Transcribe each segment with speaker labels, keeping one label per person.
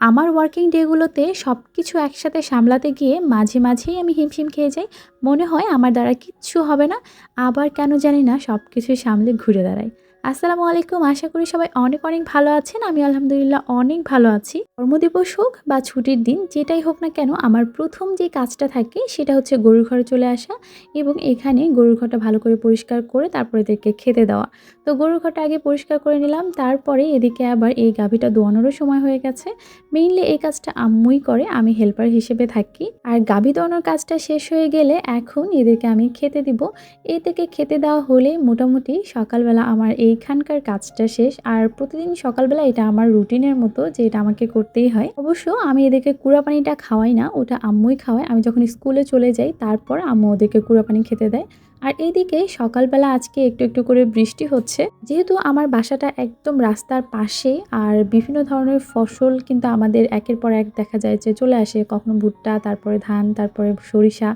Speaker 1: আমার ওয়ার্কিং ডেগুলোতে সব কিছু একসাথে সামলাতে গিয়ে মাঝে মাঝেই আমি হিমশিম খেয়ে যাই। মনে হয় আমার দ্বারা কিচ্ছু হবে না, আবার কেন জানি না সব কিছু সামলে ঘুরে দাঁড়াই। আসসালামু আলাইকুম। আশা করি সবাই অনেক অনেক ভালো আছেন। আমি আলহামদুলিল্লাহ অনেক ভালো আছি। কর্মদিবস হোক বা ছুটির দিন, যেটাই হোক না কেন, আমার প্রথম যে কাজটা থাকে, সেটা হচ্ছে গরুর ঘরে চলে আসা এবং এখানে গরুর ঘরটা ভালো করে পরিষ্কার করে তারপরে এদেরকে খেতে দেওয়া। তো গরুর ঘরটা আগে পরিষ্কার করে নিলাম, তারপরে এদিকে আবার এই গাভীটা দোয়ানোরও সময় হয়ে গেছে। মেইনলি এই কাজটা আম্মুই করে, আমি হেল্পার হিসেবে থাকি। আর গাভী দোয়ানোর কাজটা শেষ হয়ে গেলে এখন এদেরকে আমি খেতে দিব। এ থেকে খেতে দেওয়া হলে মোটামুটি সকালবেলা আমার এইখানকার কাজটা শেষ। আর প্রতিদিন সকালবেলা এটা আমার রুটিনের মতো যে এটা আমাকে করতেই হয়। অবশ্য আমি এদেরকে কুড়া পানিটা খাওয়াই না, ওটা আম্মুই খাওয়াই আমি যখন স্কুলে চলে যাই, তারপর আম্মু ওদেরকে কুড়া পানি খেতে দেয়। আর এইদিকে সকালবেলা আজকে একটু একটু করে বৃষ্টি হচ্ছে। যেহেতু আমার বাসাটা একদম রাস্তার পাশে, আর বিভিন্ন ধরনের ফসল কিন্তু আমাদের একের পর এক দেখা যায় যে চলে আসে। কখনো ভুট্টা, তারপরে ধান, তারপরে সরিষা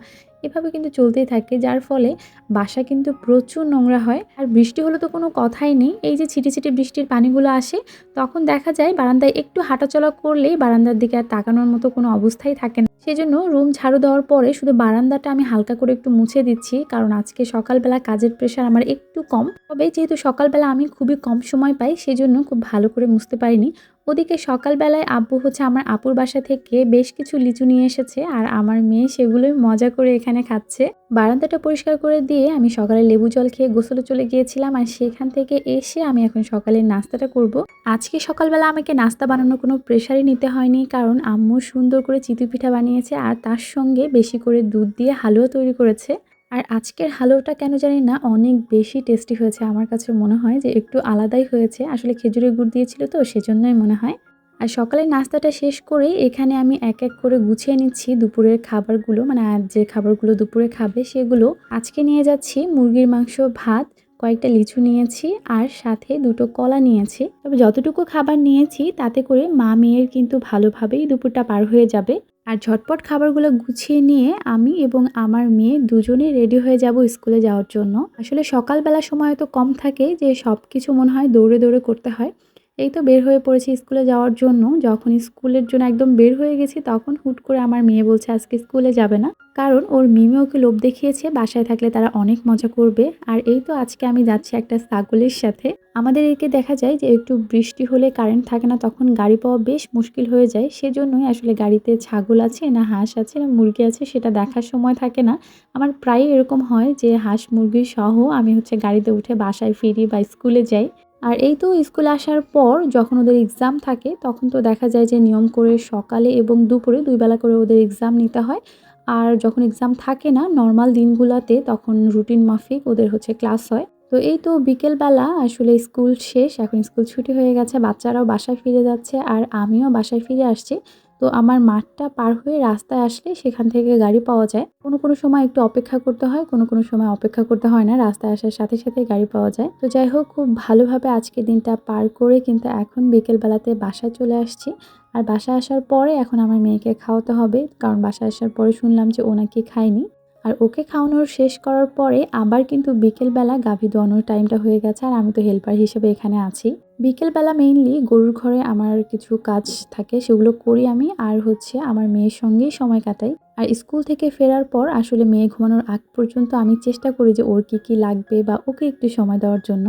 Speaker 1: এভাবে কিন্তু চলতেই থাকে, যার ফলে বাসা কিন্তু প্রচুর নোংরা হয়। আর বৃষ্টি হলে তো কোনো কথাই নেই। এই যে ছিটে ছিটে বৃষ্টির পানিগুলো আসে, তখন দেখা যায় বারান্দায় একটু হাঁটাচলা করলেই বারান্দার দিকে আর তাকানোর মতো কোনো অবস্থাই থাকে না। সেজন্য রুম ঝাড়ু দেওয়ার পরে শুধু বারান্দাটা আমি হালকা করে একটু মুছে দিচ্ছি, কারণ আজকে সকালবেলা কাজের প্রেশার আমার একটু কম। তবে যেহেতু সকালবেলা আমি খুবই কম সময় পাই, সেজন্য খুব ভালো করে মুছতে পারিনি। ওদিকে সকালবেলায় আব্বু হচ্ছে আমার আপুর বাসা থেকে বেশ কিছু লিচু নিয়ে এসেছে আর আমার মেয়ে সেগুলোই মজা করে এখানে খাচ্ছে। বারান্দাটা পরিষ্কার করে দিয়ে আমি সকালে লেবু জল খেয়ে গোসলে চলে গিয়েছিলাম আর সেখান থেকে এসে আমি এখন সকালের নাস্তাটা করব। আজকে সকালবেলা আমাকে নাস্তা বানানোর কোনো প্রেশারই নিতে হয়নি কারণ আম্মু সুন্দর করে চিতু পিঠা বানিয়েছে আর তার সঙ্গে বেশি করে দুধ দিয়ে হালুয়া তৈরি করেছে। আর আজকের হালুয়াটা কেন জানি না অনেক বেশি টেস্টি হয়েছে। আমার কাছে মনে হয় যে একটু আলাদাই হয়েছে। আসলে খেজুরের গুড় দিয়েছিল তো, সেজন্যই মনে হয়। আর সকালের নাস্তাটা শেষ করে এখানে আমি এক এক করে গুছিয়ে নিচ্ছি দুপুরের খাবারগুলো। মানে আজ যে খাবারগুলো দুপুরে খাবে সেগুলো। আজকে নিয়ে যাচ্ছি মুরগির মাংস, ভাত, কয়েকটা লিচু নিয়েছি আর সাথে দুটো কলা নিয়েছি। তবে যতটুকু খাবার নিয়েছি তাতে করে মা মেয়ের কিন্তু ভালোভাবেই দুপুরটা পার হয়ে যাবে। আর ঝটপট খাবারগুলো গুছিয়ে নিয়ে আমি এবং আমার মেয়ে দুজনেই রেডি হয়ে যাব স্কুলে যাওয়ার জন্য। আসলে সকালবেলা সময় তো কম থাকে যে সব কিছু মনে হয় দৌড়ে দৌড়ে করতে হয়। এই তো বের হয়ে পড়েছি স্কুলে যাওয়ার জন্য। যখন স্কুলের জন্য একদম বের হয়ে গেছি, তখন হুট করে আমার মেয়ে বলছে, আজকে স্কুলে যাবে না। কারণ ওর মিমে ওকে লোভ দেখিয়েছে, বাসায় থাকলে তারা অনেক মজা করবে। আর এই তো আজকে আমি যাচ্ছি একটা ছাগলের সাথে। আমাদের এদিকে দেখা যায় যে একটু বৃষ্টি হলে কারেন্ট থাকে না, তখন গাড়ি পাওয়া বেশ মুশকিল হয়ে যায়। সেজন্যই আসলে গাড়িতে ছাগল আছে না হাঁস আছে না মুরগি আছে সেটা দেখার সময় থাকে না। আমার প্রায় এরকম হয় যে হাঁস, মুরগি সহ আমি হচ্ছে গাড়িতে উঠে বাসায় ফিরি বা স্কুলে যাই। আর এই তো স্কুলে আসার পর যখন ওদের এক্সাম থাকে, তখন তো দেখা যায় যে নিয়ম করে সকালে এবং দুপুরে দুই বেলা করে ওদের এক্সাম নিতে হয়। আর যখন এক্সাম থাকে না নর্মাল দিনগুলোতে তখন রুটিন মাফিক ওদের হচ্ছে ক্লাস হয়। তো এই তো বিকেলবেলা আসলে স্কুল শেষ, এখন স্কুল ছুটি হয়ে গেছে, বাচ্চারাও বাসায় ফিরে যাচ্ছে, আর আমিও বাসায় ফিরে আসছি। তো আমার মাঠটা পার হয়ে রাস্তায় আসলে সেখান থেকে গাড়ি পাওয়া যায়। কোনো কোনো সময় একটু অপেক্ষা করতে হয়, কোনো কোনো সময় অপেক্ষা করতে হয় না, রাস্তায় আসার সাথে সাথে গাড়ি পাওয়া যায়। তো যাই হোক, খুব ভালোভাবে আজকে দিনটা পার করে কিন্তু এখন বিকেলবেলাতে বাসায় চলে আসছি। আর বাসায় আসার পরে এখন আমার মেয়েকে খাওয়াতে হবে, কারণ বাসায় আসার পরে শুনলাম যে ও নাকি খায়নি। আর ওকে খাওয়ানোর শেষ করার পরে আবার কিন্তু বিকেলবেলা গাভী দোয়ানোর টাইমটা হয়ে গেছে আর আমি তো হেল্পার হিসেবে এখানে আছি। বিকেলবেলা মেইনলি গরুর ঘরে আমার কিছু কাজ থাকে, সেগুলো করি আমি। আর হচ্ছে আমার মেয়ের সঙ্গেই সময় কাটাই। আর স্কুল থেকে ফেরার পর আসলে মেয়ে ঘুমানোর আগ পর্যন্ত আমি চেষ্টা করি যে ওর কী কী লাগবে বা ওকে একটু সময় দেওয়ার জন্য।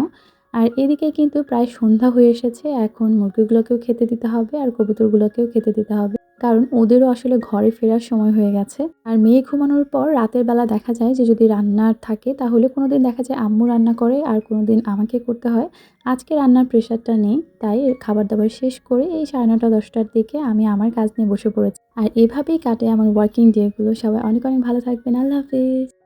Speaker 1: আর এদিকে কিন্তু প্রায় সন্ধ্যা হয়ে এসেছে। এখন মুরগিগুলোকেও খেতে দিতে হবে আর কবুতরগুলোকেও খেতে দিতে হবে। কারণ ওদেরও আসলে ঘরে ফেরার সময় হয়ে গেছে। আর মেয়ে ঘুমানোর পর রাতের বেলা দেখা যায় যে যদি রান্নার থাকে তাহলে কোনো দিন দেখা যায় আম্মু রান্না করে আর কোনো দিন আমাকে করতে হয়। আজকে রান্নার প্রেশারটা নেই, তাই খাবার দাবার শেষ করে এই সাড়ে নটা দশটার দিকে আমি আমার কাজ নিয়ে বসে পড়েছি। আর এভাবেই কাটে আমার ওয়ার্কিং ডেগুলো সবাই অনেক অনেক ভালো থাকবেন। আল্লাহ হাফিজ।